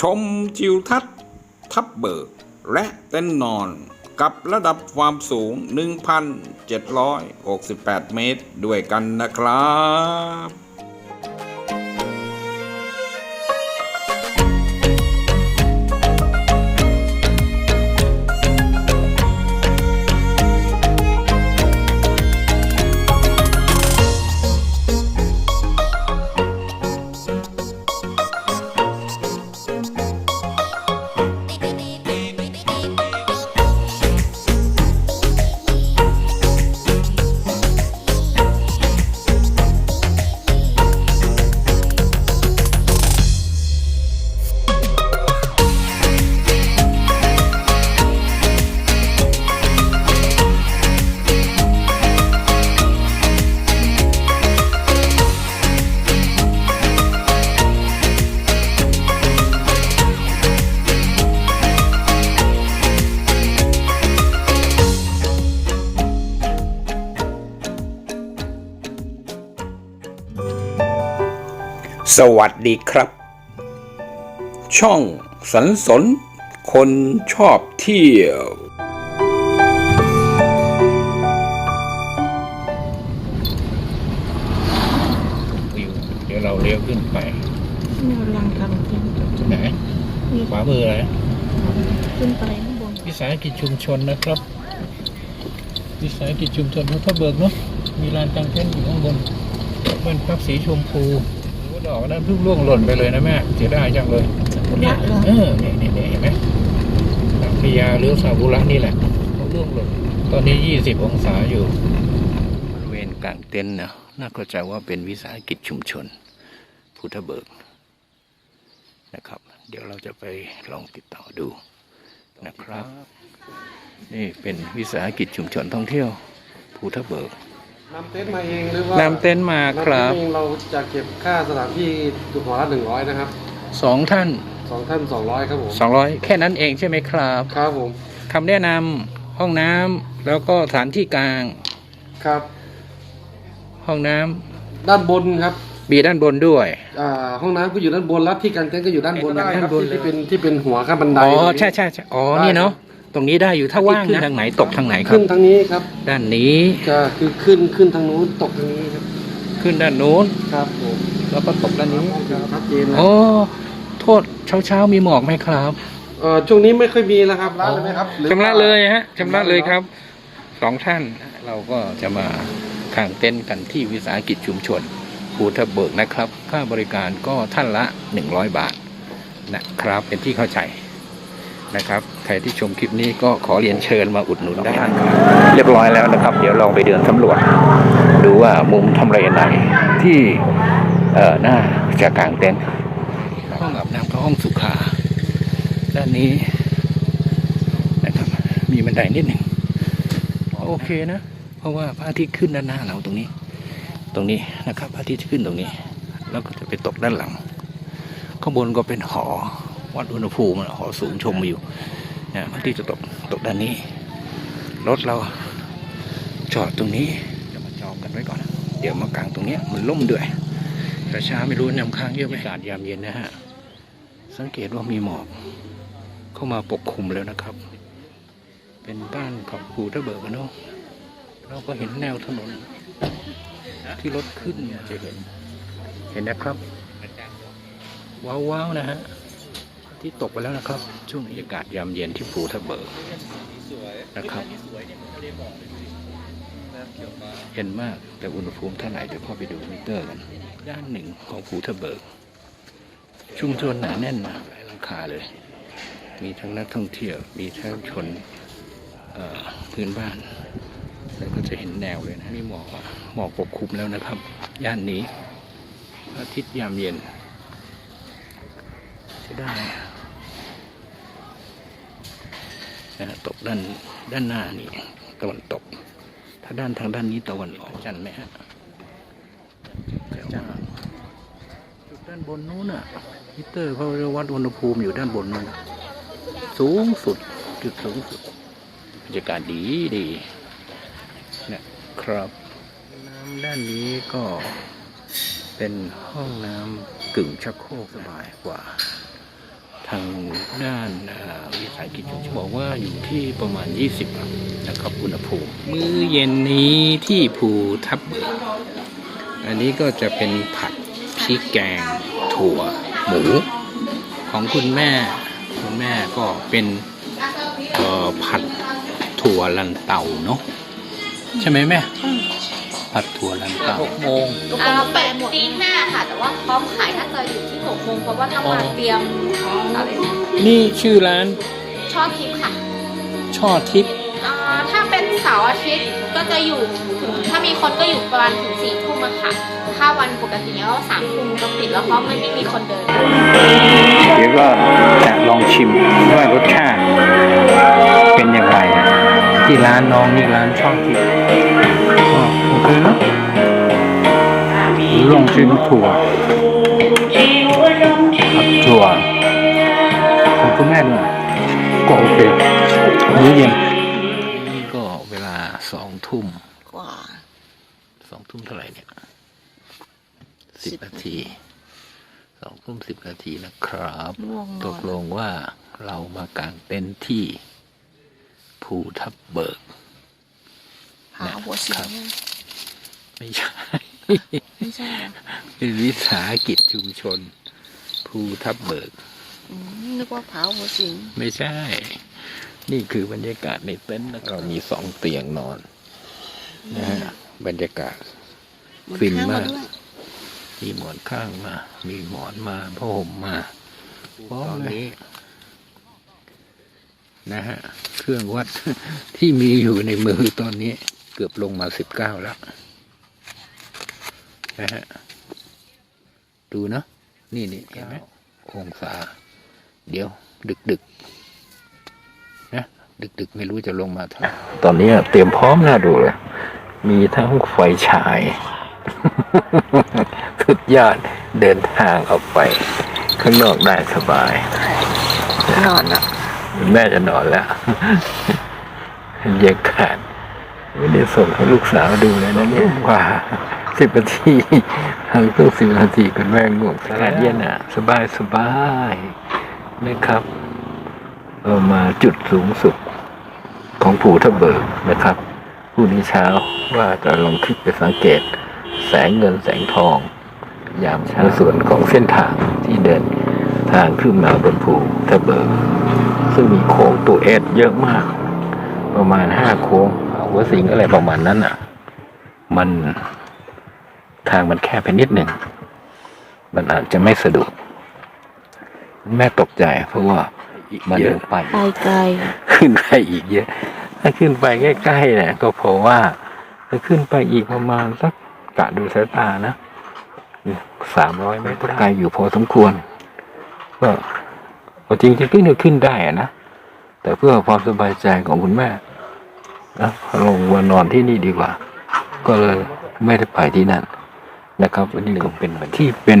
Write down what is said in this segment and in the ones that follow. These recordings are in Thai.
ชมจิวทัศน์ทับเบิก และเต้นนอนกับระดับความสูง 1,768 เมตรด้วยกันนะครับ สวัสดีครับ ช่องสันสน คนชอบเที่ยว วิวเดี๋ยวเราเลี้ยวขึ้นไปมีกำลังทำขึ้นไหนมีขวามืออะไรขึ้นไปข้างบนวิสาหกิจชุมชนนะครับวิสาหกิจชุมชนพุทธเบิกเนาะมีลานกางเต็นท์อยู่ข้างบนบ้านพักสีชมพูโอ้ ดอกนั้นเพิ่งร่วงหล่นไปเลยนะแม่เสียดายจังเลยสักุระเหรอเออเนี่ยเนี่ยเนี่ยเห็นไหมทางพิยาหรือซากุระนี่แหละเขาร่วงหล่นตอนนี้ยี่สิบองศาอยู่บริเวณกลางเต็นท์นะน่าเข้าใจว่าเป็นวิสาหกิจชุมชน พุทธเบิกนะครับ เดี๋ยวเราจะไปลองติดต่อดูนะครับ นี่เป็นวิสาหกิจชุมชนท่องเที่ยวภูทับเบิก นำเต็นท์มาเองหรือว่านำเต็นท์มาครับนำเต็นท์เองเราจะเก็บค่าสถานที่หัวละหนึ่งร้อยนะครับสองท่านสองท่านสองร้อยครับผมสองร้อยแค่นั้นเองใช่ไหมครับ ครับผมคำแนะนำห้องน้ำแล้วก็สถานที่กลาง ครับ ห้องน้ำด้านบนครับมีด้านบนด้วยอ่าห้องน้ำก็อยู่ด้านบนแล้วที่กางเต็นท์ก็อยู่ด้านบนด้านนะครับบนเลยที่เป็นที่เป็นหัวข้างบันไดอ๋อใช่ใช่ใช่อ๋อได้นี่เนาะต รงนี้ได้อยู่ถ้าว่างนะทางไหนตกทางไหนครัขึ้บนทางนี้ครับด้านนี้ก็คือขึ้นขึ้นทางนู้นตกทางนี้ครับขึ้นด้านนู้นครับผมแล้วก็ตกด้านนี้ชัดเจนนะอ๋อโทษเช้าเช้าๆมีหมอกไหมครับเอ่อช่วงนี้ไม่ค่อยมีแล้วครับร้านเลยไหมครับหรือชำระเลยฮะชำระเลยครับสองท่านเราก็จะมาทางเต้นท์กันที่วิสาหกิจชุมชนภูทับเบิกนะครับ ค่าบริการก็ท่านละ 100 บาทนะครับเป็นที่เข้าใจ นะครับ ใครที่ชมคลิปนี้ก็ขอเรียนเชิญมาอุดหนุนได้นครับเรียบร้อยแล้วนะครับ เดี๋ยวลองไปเดินสำรวจ ดูว่ามุมทำเลไหนที่เอ่อหน่าจะกางเต็นท์ห้องอาบน้ำก็ห้องสุขาด้านนี้นะครับ มีบันไดนิดหนึ่งโอเคนะ เพราะว่าพระอาทิตย์ขึ้นด้านหน้าเราตรงนี้ ตรงนี้นะครับพระอาทิตย์จะขึ้นตรงนี้ แล้วก็จะไปตกด้านหลัง ข้างบนก็เป็นหอ วัดอุณหภูมิหอสูงชมวิวนะทิตย์จะตกตกด้านนี้ รถเราจอดตรงนี้จะมาจองกันไว้ก่อน เดี๋ยวมากลางตรงเนี้ยมันล่มด้วยแต่เช้าไม่รู้นำค้างเยอะไหมอากาศยามเย็นนะฮะ สังเกตว่ามีหมอกเข้ามาปกคลุมแล้วนะครับ เป็นบ้านของภูทะเบิกอะเนาะเราก็เห็นแนวถนน ที่รถขึ้นเนี่ยจะเห็น เห็นนะครับ ว้าวๆนะฮะ ที่ตกไปแล้วนะครับ ช่วงนี้อากาศยามเย็นที่ภูทะเบิกนะครับ เย็นมากแต่อุณหภูมิเท่าไหร่เดี๋ยวพ่อไปดูมิเตอร์กัน ด้านหนึ่งของภูทะเบิก ชุมชนหนาแน่นมากหลายหลังคาเลย มีทั้งนักท่องเที่ยว มีทั้งชนพื้นบ้านแล้วก็จะเห็นแนวเลยนะ มีหมอกหมอกปกคลุมแล้วนะครับ ย่านนี้อาทิตย์ยามเย็นจะได้นะ ตกด้านด้านหน้านี่ตะวันตก ถ้าด้านทางด้านนี้ตะวันออกจันทร์ไหมฮะจะจ้าจุดด้านบนนู้นน่ะมิเตอร์เขาเรียกวัดอุณหภูมิอยู่ด้านบนนู้นสูงสุดจุดสูงสุดบรรยากาศดีดีนะครับน้ำด้านนี้ก็เป็นห้องน้ำกึ่งชักโครกสบายกว่า ทางด้านวิสาหกิจชุมชนบอกว่าอยู่ที่ประมาณ 20นะครับอุณหภูมิ มื้อเย็นนี้ที่ภูทับเบิกอันนี้ก็จะเป็นผัดพริกแกง ถั่ว หมู ของคุณแม่ คุณแม่ก็เป็นผัดถั่วลันเต่าเนาะใช่ไหมแม่ ผัดถั่วลันเต่าหกโมงอ่าแปดตีห้าค่ะ แต่ว่าพร้อมขายถ้าจะอยู่ที่หกโมงเพราะว่าต้องมาเตรียมอะไรนะนี่ชื่อร้านชอบทิปค่ะช่อทิพย์อ่าถ้าเป็นเสาร์อาทิตย์ก็จะอยู่ถึงถ้ามีคนก็อยู่ประมาณถึงสี่ทุ่มอะค่ะ ถ้าวันปกติก็สามทุ่มก็ปิดแล้วเพราะมันไม่มีคนเดิน เดี๋ยวก็จะลองชิมว่ารสชาติ เป็นอย่างไรนะที่ร้านน้องนี่ร้านช่องทิพย์ ก็โอเคนะลองชิมถั่วผัดถั่วของคุณแม่ด้วยก็โอเคมื้อเย็นนี่ก็เวลาสองทุ่มกว่าสองทุ่มเท่าไหร่เนี่ยสิบนาทีสองทุ่มสิบนาทีนะครับง่วงนตอกนลงว่าเรามากางเต็นท์ที่ภูทับเบิกหาหัวเสียง ไม่ใช่ ไม่ใช่เหรอเป็นวิสาหกิจชุมชนภูทับเบิก อืมนึกว่าผาหัวสิงไม่ใช่ นี่คือบรรยากาศในเต็นท์นะครับเรามีสองเตียงนอนนะฮะบรรยากาศฟินมาก ด้วยมีหมอนข้างมา มีหมอนมาผ้าห่มมาพร้อมเลยนะฮะ เครื่องวัด ที่มีอยู่ในมือตอนนี้ เกือบลงมาสิบเก้าแล้ว นะฮะดูเนาะนี่นี่เห็นไหมองศา เดี๋ยว ดึกดึกๆนะดึกดึกๆไม่รู้จะลงมาเท่าไหร่ตอนนี้เตรียมพร้อมน่าดูเลยมีทั้งไฟฉายสุดยอดเดินทางออกไป ข้างนอกได้สบายนอนอะแม่จะนอนแล้วบรรยากาศไม่ได้ส่งให้ลูกสาวดูเลยนะเนี่ยกว่า สิบนาทีทางเพิ่งสิบนาทีคุณแม่ง่วงอากาศเย็นอะ สบายสบายนะครับ เรามาจุดสูงสุดของภูทับเบิกนะครับพรุ่งนี้เช้าว่าจะลองคลิกไปสังเกต แสงเงินแสงทอง ยามเช้าส่วนของเส้นทางที่เดินทางขึ้นมาบนภูทับเบิก ซึ่งมีโค้งตัวเอสเยอะมาก ประมาณห้าโค้งหัวสิงอะไรประมาณนั้นอะ มัน ทางมันแคบไปนิดหนึ่ง มันอาจจะไม่สะดวก แม่ตกใจ เพราะว่ามันลงไปไปไกลขึ้นไปอีกเยอะ ถ้าขึ้นไปใกล้ๆเนี่ยก็เพราะว่าถ้าขึ้นไปอีกประมาณสักกะดูสายตานะสามร้อยเมตรไกลอยู่พอสมควร ก็ก็จริงจะขึ้นก็ขึ้นได้อะนะแต่เพื่อความสบายใจของคุณแม่นะลงมานอนที่นี่ดีกว่า ก็เลยไม่ได้ไปที่นั่น นะครับอันนี้ก็เป็นที่เป็น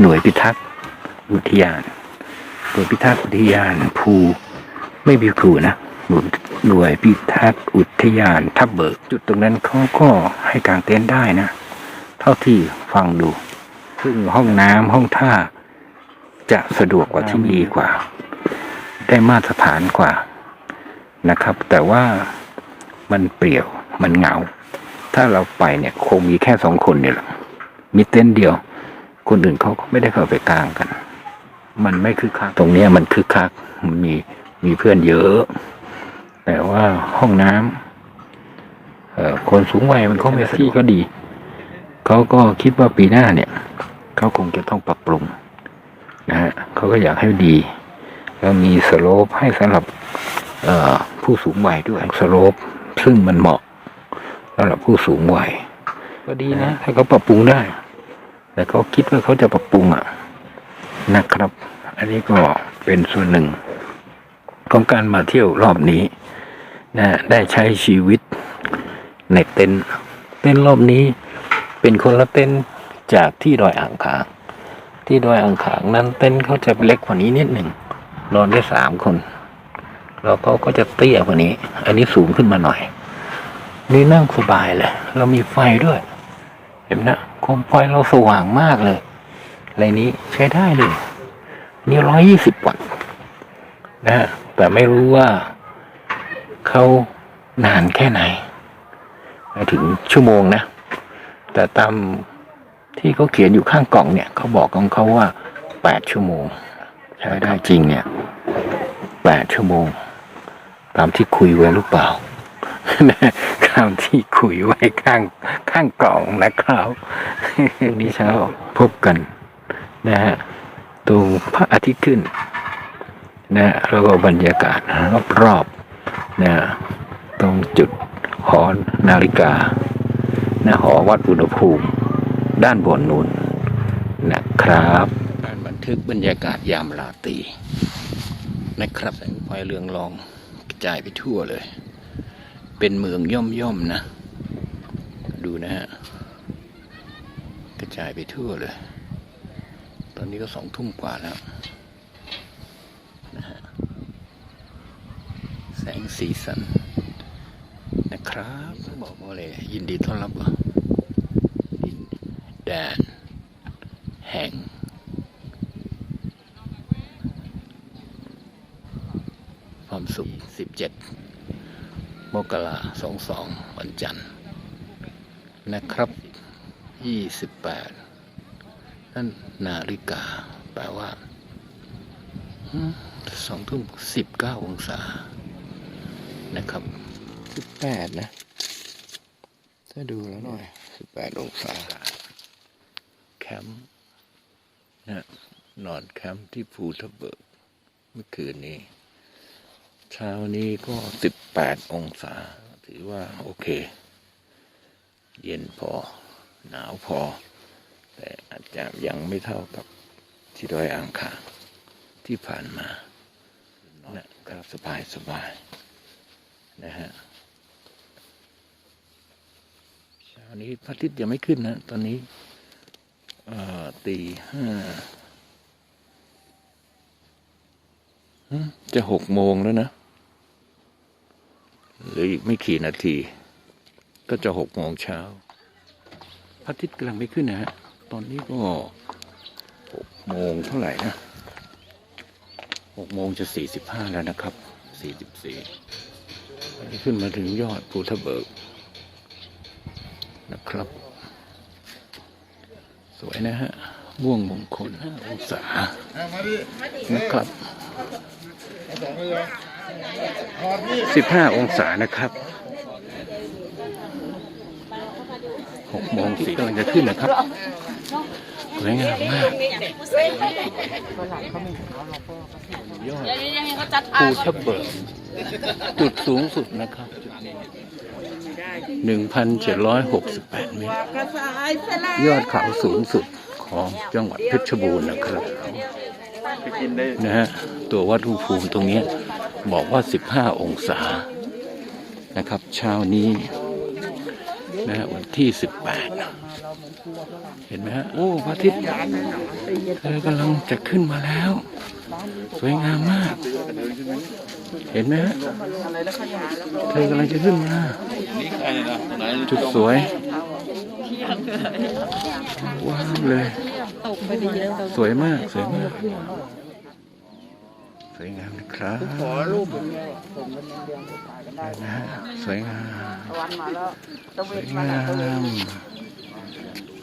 หน่วยพิทักษ์อุทยานหน่วยพิทักษ์อุทยานภูไม่มีครูนะหน่วยหน่วยพิทักษ์อุทยานทับเบิก จุดตรงนั้นเขาก็ให้กางเต็นท์ได้นะ เท่าที่ฟังดู ซึ่งห้องน้ำห้องท่า จะสะดวกกว่าที่นี่กว่า ได้มาตรฐานกว่านะครับ แต่ว่ามันเปรี่ยวมันเหงา ถ้าเราไปเนี่ยคงมีแค่สองคนเนี่ยแหละ มีเต็นท์เดียว คนอื่นเขาก็ไม่ได้เข้าไปกลางกัน มันไม่คึกคักตรงนี้มันคึกคักมันมีมีเพื่อนเยอะ แต่ว่าห้องน้ำเอ่อคนสูงวัยมันก็ไม่ที่ก็ดี เขาก็คิดว่าปีหน้าเนี่ย เขาคงจะต้องปรับปรุงนะฮะเขาก็อยากให้ดี แล้วมีสโลปให้สำหรับเอ่อผู้สูงวัยด้วยสโลปซึ่งมันเหมาะสำหรับผู้สูงวัย ก็ดีนะถ้าเขาปรับปรุงได้ แต่เขาคิดว่าเขาจะปรับปรุงอะนะครับ อันนี้ก็เป็นส่วนหนึ่ง ของการมาเที่ยวรอบนี้นะได้ใช้ชีวิตในเต็นท์เต็นท์รอบนี้เป็นคนละเต็นท์จากที่ดอยอ่างขาง ที่ดอยอ่างขางนั้นเต็นท์เขาจะเล็กกว่านี้นิดหนึ่งนอนได้สามคนแล้วเขาก็จะเตี้ยกว่านี้ อันนี้สูงขึ้นมาหน่อย นี่นั่งสบายเลย เรามีไฟด้วย เห็นนะโคมไฟเราสว่างมากเลยอะไรนี้ใช้ได้เลย นี่ร้อยยี่สิบวัตต์นะฮะแต่ไม่รู้ว่าเขานานแค่ไหน ถึงชั่วโมงนะ แต่ตามที่เขาเขียนอยู่ข้างกล่องเนี่ยเขาบอกของเขาว่าแปดชั่วโมง ใช้ได้จริงเนี่ยแปดชั่วโมง ตามที่คุยไว้หรือเปล่าามที่คุยไว้ข้างข้างกล่องนะครับพรุ่งนี้เช้าพบกันนะฮะตรงพระอาทิตย์ขึ้นนะแล้วก็บรรยากาศรอบๆนะฮะตรงจุดหอนาฬิกานะหอวัดอุณหภูมิ ด้านบนนู้นนะครับการบันทึกบรรยากาศยามราตรีนะครับแสงไฟเรืองรองกระจายไปทั่วเลย เป็นเมืองย่อมๆนะ ดูนะฮะ กระจายไปทั่วเลย ตอนนี้ก็สองทุ่มกว่าแล้วนะฮะ แสงสีสัน นะครับบอกว่าเลย ยินดีต้อนรับดินแดน แห่งความสุข 17 มกราสองสองวันจันทร์นะครับ 28 นั่นนาฬิกา แปลว่าสองทุ่มสิบเก้าองศา นะครับสิบแปดนะ ถ้าดูแล้วหน่อยสิบแปดองศา แคมป์นะนอนแคมป์ที่ภูทับเบิกเมื่อคืนนี้ เช้านี้ก็สิบแปดองศา ถือว่าโอเค เย็นพอ หนาวพอ แต่อาจจะยังไม่เท่ากับที่ดอยอ่างขางที่ผ่านมานะครับสบายสบายนะฮะเช้านี้พระอาทิตย์ยังไม่ขึ้นนะ ตอนนี้ตีห้าจะหกโมงแล้วนะ เหรืออีกไม่กี่นาที ก็จะหกโมงเช้าพระอาทิตย์กำลังไม่ขึ้นนะฮะ ตอนนี้ก็หกโมงเท่าไหร่นะหกโมงจะสี่สิบห้าแล้วนะครับสี่สิบสี่ขึ้นมาถึงยอดภูทะเบิกนะครับ สวยนะฮะม่วงมงคลห้าองศานะครับ สิบห้าองศานะครับหกโมงสี่กำลังจะขึ้นนะครับสวยงามมากยอดภูทับเบิกจุดสูงสุดนะครับหนึ่งพันเจ็ดร้อยหกสิบแปดเมตรยอดเขาสูงสุดของจังหวัดเพชรบูรณ์นะครับนะฮะตัววัดอุภูมิตรงเนี้ย บอกว่า 15 องศานะครับ เช้านี้นะวันที่ 18 เห็นไหมฮะโอ้พระอาทิตย์เธอกำลังจะขึ้นมาแล้ว สวยงามมาก เห็นไหมฮะเธอกำลังจะขึ้นมา จุดสวยว้าวเลย สวยมาก สวยมาก สวยงามนะครับขอรูปนะฮะสวยงามวันมาแล้วตะสเววยนมางาม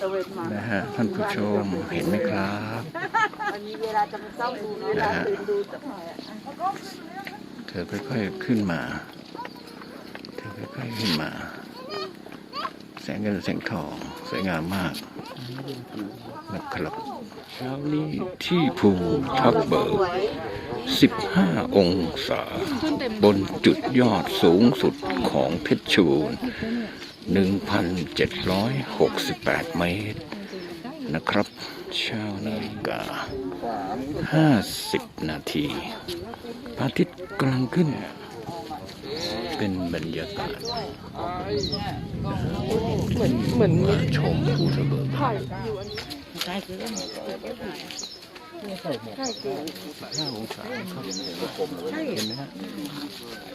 ตะเวนมานะฮะท่านผู้ชมเห็นไหมครับวันนี้เวลาจะมาเศร้าดูเนาะเวลาตื่นดูจะหน่อยอะเธอค่อยๆขึ้นมา เธอค่อยๆขึ้นมา แสงเงินแสงทองสวยงามมาก นะครับเช้านี้ที่ภูทับเบิก 15 องศา บนจุดยอดสูงสุดของเพชรบูรณ์1,768 เมตร นะครับเช้านาฬิกา 50 นาทีพระอาทิตย์กำลังขึ้น เป็นบรรยากาศเหมือนเหมือนมาชมภูทะเบิก ใช่จริงห้าองศาครับเห็นไหมฮะ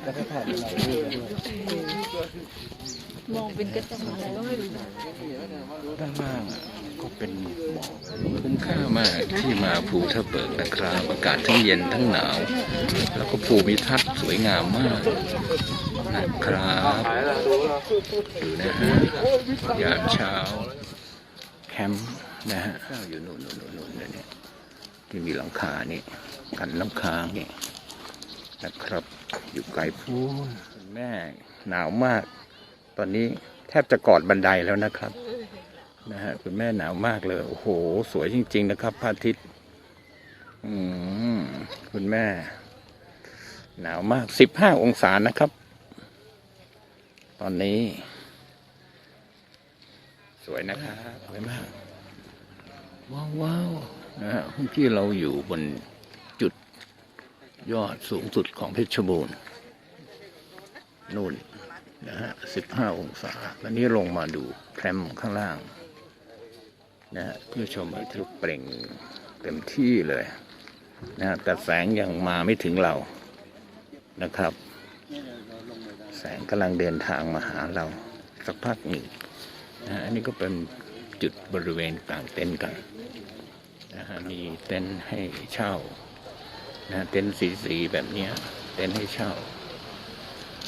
แล้วก็ถ่ายมองเป็นกระจังอะไรก็ไม่รู้ด้านล่างก็เป็นหมอกคุ้มค่ามากที่มาภูทับเบิกนะครับอากาศทั้งเย็นทั้งหนาว แล้วก็ภูมิทัศน์สวยงามมากนะครับดูนะฮะยามเช้าแคมป์นะฮะอยู่นู่นนู่นนู่นนู่นเนี่ย ที่มีหลังคานี่กันน้ำค้างนี่นะครับ อยู่ไกลพูนคุณแม่หนาวมาก ตอนนี้แทบจะกอดบันไดแล้วนะครับนะฮะคุณแม่หนาวมากเลย โอ้โห สวยจริง ๆ นะครับพระอาทิตย์อืมคุณแม่ หนาวมากสิบห้าองศานะครับ ตอนนี้ สวยนะครับสวยมาก ว้าวว้าว นะฮะที่เราอยู่บนจุดยอดสูงสุดของเพชรบูรณ์นู่นนะฮะสิบห้าองศาแล้วนี้ลงมาดูแพรมข้างล่างนะฮะเพื่อชมอาทิตย์เปล่งเต็มที่เลยนะฮะแต่แสงยังมาไม่ถึงเรานะครับ แสงกำลังเดินทางมาหาเราสักพักหนึ่งนะฮะอันนี้ก็เป็นจุดบริเวณกลางเต็นท์กัน นะฮะมีเต็นท์ให้เช่านะเต็นท์สีๆแบบเนี้ย เต็นท์ให้เช่า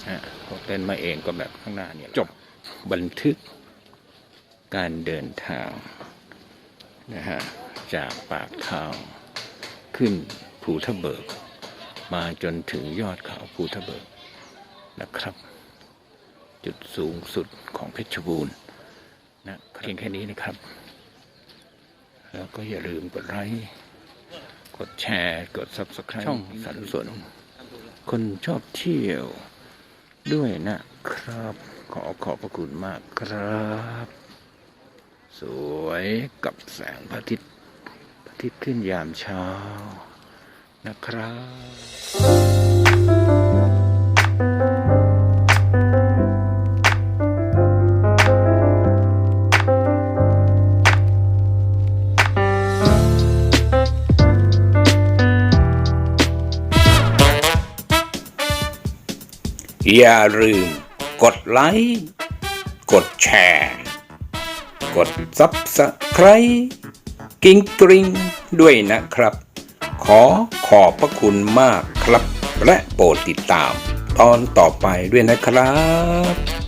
ฮะพอเต็นท์มาเองก็แบบข้างหน้าเนี่ยจบบันทึกการเดินทางนะฮะจากปากทางขึ้นภูทะเบิก มาจนถึงยอดเขาภูทะเบิกนะครับ จุดสูงสุดของเพชรบูรณ์นะเพียงแค่นี้นะครับ แล้วก็อย่าลืมกดไลค์กดแชร์กด subscribe ช่องสันสน คนชอบเที่ยวด้วยนะครับ ขอขอบพระคุณมากครับ สวยกับแสงพระอาทิตย์พระอาทิตย์ขึ้นยามเช้านะครับ อย่าลืม กดไลค์ กดแชร์ กดซับสไครกิ้งกริงด้วยนะครับ ขอขอบพระคุณมากครับ และโปรดติดตามตอนต่อไปด้วยนะครับ